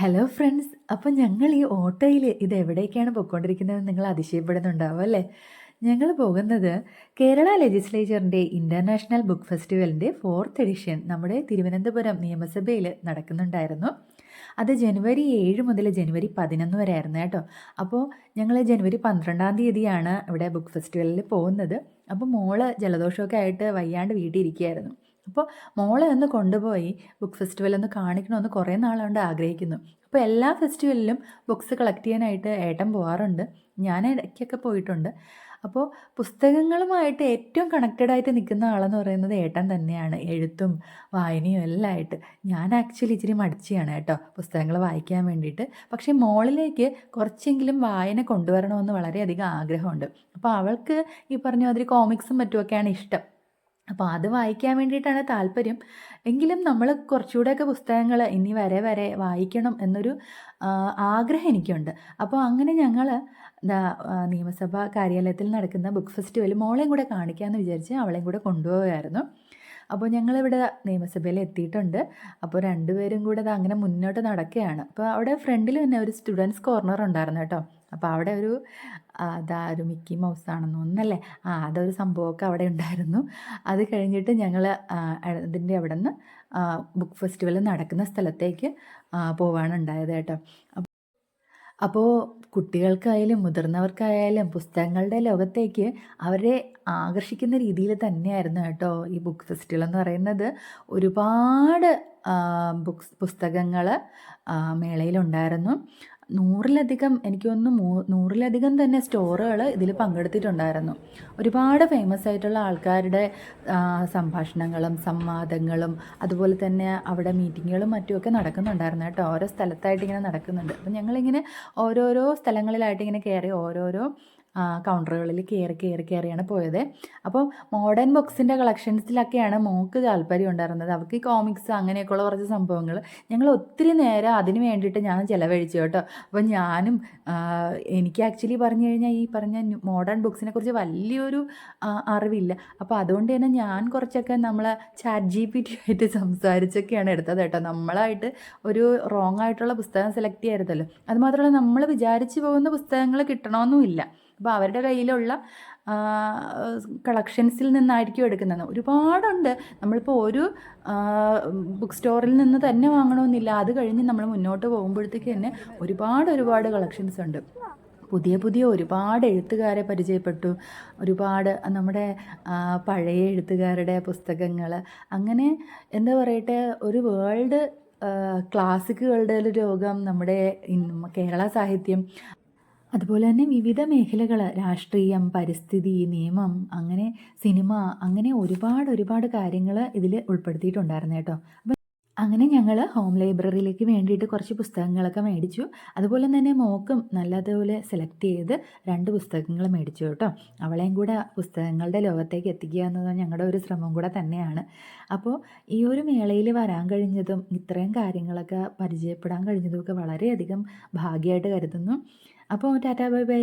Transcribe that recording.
Hello friends അപ്പം ഞങ്ങൾ ഈ ഓട്ടോയിൽ ഇത് എവിടേക്കാണ് പോയിക്കൊണ്ടിരിക്കുന്നതെന്ന് നിങ്ങൾ അതിശയപ്പെടുന്നുണ്ടാവും അല്ലേ? ഞങ്ങൾ പോകുന്നത് കേരള ലെജിസ്ലേച്ചറിന്റെ ഇന്റർനാഷണൽ ബുക്ക് ഫെസ്റ്റിവലിന്റെ ഫോർത്ത് എഡിഷൻ നമ്മുടെ തിരുവനന്തപുരം നിയമസഭയിൽ നടക്കുന്നുണ്ടായിരുന്നു. അത് ജനുവരി ഏഴ് മുതൽ ജനുവരി പതിനൊന്ന് വരെ ആയിരുന്നു കേട്ടോ. അപ്പോൾ ഞങ്ങൾ ജനുവരി പന്ത്രണ്ടാം തീയതിയാണ് ഇവിടെ ബുക്ക് ഫെസ്റ്റിവലിൽ പോകുന്നത്. അപ്പോൾ മോൾ ജലദോഷമൊക്കെ ആയിട്ട് വയ്യാണ്ട് വീട്ടിൽ ഇരിക്കുകയായിരുന്നു. അപ്പോൾ മോളെ ഒന്ന് കൊണ്ടുപോയി ബുക്ക് ഫെസ്റ്റിവൽ ഒന്ന് കാണിക്കണമെന്ന് കുറേ നാളുകൊണ്ട് ആഗ്രഹിക്കുന്നു. അപ്പോൾ എല്ലാ ഫെസ്റ്റിവലിലും ബുക്സ് കളക്ട് ചെയ്യാനായിട്ട് ഏട്ടൻ പോകാറുണ്ട് ഞാൻ ഇടയ്ക്കൊക്കെ പോയിട്ടുണ്ട്. അപ്പോൾ പുസ്തകങ്ങളുമായിട്ട് ഏറ്റവും കണക്റ്റഡ് ആയിട്ട് നിൽക്കുന്ന ആളെന്ന് പറയുന്നത് ഏട്ടൻ തന്നെയാണ്. എഴുത്തും വായനയും എല്ലാം ആയിട്ട് ഞാൻ ആക്ച്വലി ഇച്ചിരി മടിച്ചിയാണ് കേട്ടോ പുസ്തകങ്ങൾ വായിക്കാൻ വേണ്ടിയിട്ട്. പക്ഷേ മോളിലേക്ക് കുറച്ചെങ്കിലും വായന കൊണ്ടുവരണമെന്ന് വളരെയധികം ആഗ്രഹമുണ്ട്. അപ്പോൾ അവൾക്ക് ഈ പറഞ്ഞ മാതിരി കോമിക്സും മറ്റുമൊക്കെയാണ് ഇഷ്ടം. അപ്പോൾ അത് വായിക്കാൻ വേണ്ടിയിട്ടാണ് താല്പര്യം. എങ്കിലും നമ്മൾ കുറച്ചുകൂടെയൊക്കെ പുസ്തകങ്ങൾ ഇനി വരെ വരെ വായിക്കണം എന്നൊരു ആഗ്രഹം എനിക്കുണ്ട്. അപ്പോൾ അങ്ങനെ ഞങ്ങൾ നിയമസഭാ കാര്യാലയത്തിൽ നടക്കുന്ന ബുക്ക് ഫെസ്റ്റിവൽ മോളെയും കൂടെ കാണിക്കാമെന്ന് വിചാരിച്ച് അവളെയും കൂടെ കൊണ്ടുപോവുമായിരുന്നു അപ്പോൾ ഞങ്ങളിവിടെ നിയമസഭയിൽ എത്തിയിട്ടുണ്ട്. അപ്പോൾ രണ്ടുപേരും കൂടെ അത് അങ്ങനെ മുന്നോട്ട് നടക്കുകയാണ്. അപ്പോൾ അവിടെ ഫ്രണ്ടിൽ തന്നെ ഒരു സ്റ്റുഡൻസ് കോർണർ ഉണ്ടായിരുന്നു കേട്ടോ. അപ്പോൾ അവിടെ ഒരു അതാ ഒരു മിക്കി മൗസ് ആണെന്ന് തോന്നുന്നല്ലേ ആ അതൊരു സംഭവമൊക്കെ അവിടെ ഉണ്ടായിരുന്നു. അത് കഴിഞ്ഞിട്ട് ഞങ്ങൾ അതിന്റെ അവിടെ നിന്ന് ബുക്ക് ഫെസ്റ്റിവൽ നടക്കുന്ന സ്ഥലത്തേക്ക് പോവാണ് ഉണ്ടായത് കേട്ടോ. അപ്പോൾ കുട്ടികൾക്കായാലും മുതിർന്നവർക്കായാലും പുസ്തകങ്ങളുടെ ലോകത്തേക്ക് അവരെ ആകർഷിക്കുന്ന രീതിയിൽ തന്നെയായിരുന്നു കേട്ടോ ഈ ബുക്ക് ഫെസ്റ്റിവൽ എന്ന് പറയുന്നത്. ഒരുപാട് ബുക്സ് പുസ്തകങ്ങൾ മേളയിലുണ്ടായിരുന്നു നൂറിലധികം എനിക്ക് തോന്നുന്നു നൂറിലധികം തന്നെ സ്റ്റോറുകൾ ഇതിൽ പങ്കെടുത്തിട്ടുണ്ടായിരുന്നു. ഒരുപാട് ഫേമസ് ആയിട്ടുള്ള ആൾക്കാരുടെ സംഭാഷണങ്ങളും സംവാദങ്ങളും അതുപോലെ തന്നെ അവിടെ മീറ്റിങ്ങുകളും മറ്റുമൊക്കെ നടക്കുന്നുണ്ടായിരുന്നു കേട്ടോ. ഓരോ സ്ഥലത്തായിട്ട് ഇങ്ങനെ നടക്കുന്നുണ്ട്. അപ്പം ഞങ്ങളിങ്ങനെ ഓരോരോ സ്ഥലങ്ങളിലായിട്ട് ഇങ്ങനെ കയറി ഓരോരോ കൗണ്ടറുകളിൽ കയറി കയറി കയറിയാണ് പോയത്. അപ്പോൾ മോഡേൺ ബുക്സിന്റെ കളക്ഷൻസിലൊക്കെയാണ് മോക്ക് താല്പര്യം ഉണ്ടായിരുന്നത്. അവർക്ക് കോമിക്സ് അങ്ങനെയൊക്കെയുള്ള കുറച്ച് സംഭവങ്ങൾ ഞങ്ങൾ ഒത്തിരി നേരം അതിന് വേണ്ടിയിട്ട് ഞാൻ ചിലവഴിച്ചു കേട്ടോ. അപ്പോൾ ഞാനും എനിക്ക് ആക്ച്വലി പറഞ്ഞു കഴിഞ്ഞാൽ ഈ പറഞ്ഞ മോഡേൺ ബുക്സിനെ കുറിച്ച് വലിയൊരു അറിവില്ല. അപ്പോൾ അതുകൊണ്ട് തന്നെ ഞാൻ കുറച്ചൊക്കെ നമ്മൾ ചാറ്റ് ജി പി ടി ആയിട്ട് സംസാരിച്ചൊക്കെയാണ് എടുത്തത് കേട്ടോ. നമ്മളായിട്ട് ഒരു റോങ് ആയിട്ടുള്ള പുസ്തകം സെലക്ട് ചെയ്യരുതല്ലോ. അതുമാത്രമല്ല നമ്മൾ വിചാരിച്ചു പോകുന്ന പുസ്തകങ്ങൾ കിട്ടണമെന്നുമില്ല അപ്പോൾ അവരുടെ കയ്യിലുള്ള കളക്ഷൻസിൽ നിന്നായിരിക്കും എടുക്കുന്നത്. ഒരുപാടുണ്ട്. നമ്മളിപ്പോൾ ഒരു ബുക്ക് സ്റ്റോറിൽ നിന്ന് തന്നെ വാങ്ങണമെന്നില്ല. അത് കഴിഞ്ഞ് നമ്മൾ മുന്നോട്ട് പോകുമ്പോഴത്തേക്ക് തന്നെ ഒരുപാട് ഒരുപാട് കളക്ഷൻസ് ഉണ്ട്. പുതിയ പുതിയ ഒരുപാട് എഴുത്തുകാരെ പരിചയപ്പെട്ടു. ഒരുപാട് നമ്മുടെ പഴയ എഴുത്തുകാരുടെ പുസ്തകങ്ങൾ. അങ്ങനെ എന്താ പറയട്ടെ ഒരു വേൾഡ് ക്ലാസിക്കുകളുടെ രോഗം നമ്മുടെ കേരള സാഹിത്യം അതുപോലെ തന്നെ വിവിധ മേഖലകൾ രാഷ്ട്രീയം പരിസ്ഥിതി നിയമം അങ്ങനെ സിനിമ അങ്ങനെ ഒരുപാട് ഒരുപാട് കാര്യങ്ങൾ ഇതിൽ ഉൾപ്പെടുത്തിയിട്ടുണ്ടായിരുന്നു കേട്ടോ. അങ്ങനെ ഞങ്ങൾ ഹോം ലൈബ്രറിയിലേക്ക് വേണ്ടിയിട്ട് കുറച്ച് പുസ്തകങ്ങളൊക്കെ മേടിച്ചു. അതുപോലെ തന്നെ മോക്കും നല്ലതുപോലെ സെലക്ട് ചെയ്ത് രണ്ട് പുസ്തകങ്ങൾ മേടിച്ചു കേട്ടോ. അവളെയും കൂടെ പുസ്തകങ്ങളുടെ ലോകത്തേക്ക് എത്തിക്കുക എന്നത് ഞങ്ങളുടെ ഒരു ശ്രമം കൂടെ തന്നെയാണ്. അപ്പോൾ ഈ ഒരു മേളയിൽ വരാൻ കഴിഞ്ഞതും ഇത്രയും കാര്യങ്ങളൊക്കെ പരിചയപ്പെടാൻ കഴിഞ്ഞതും ഒക്കെ വളരെയധികം ഭാഗ്യമായിട്ട് കരുതുന്നു. അപ്പോൾ ടാറ്റാ ബൈ ബൈ.